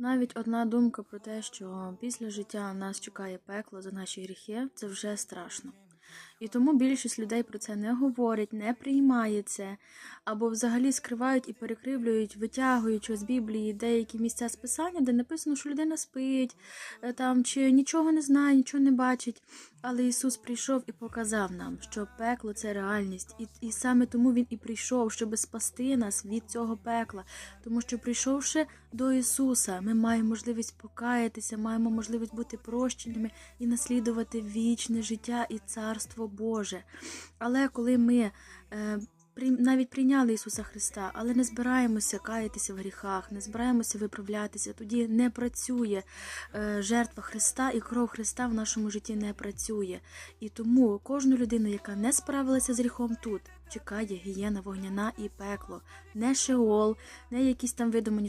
Навіть одна думка про те, що після життя нас чекає пекло за наші гріхи, це вже страшно. І тому більшість людей про це не говорять, не приймає це, або взагалі скривають і перекривлюють, витягуючи з Біблії деякі місця списання, де написано, що людина спить, е, там чи нічого не знає, нічого не бачить. Але Ісус прийшов і показав нам, що пекло це реальність, і, і саме тому Він і прийшов, щоб спасти нас від цього пекла. Тому що прийшовши до Ісуса, ми маємо можливість покаятися, маємо можливість бути прощеними і наслідувати вічне життя і царство Боже. Але коли ми е, навіть прийняли Ісуса Христа, але не збираємося каятися в гріхах, не збираємося виправлятися, тоді не працює е, жертва Христа і кров Христа в нашому житті не працює. І тому кожну людину, яка не справилася з гріхом тут, чекає гієна вогняна і пекло, не шеол, не якісь там видумані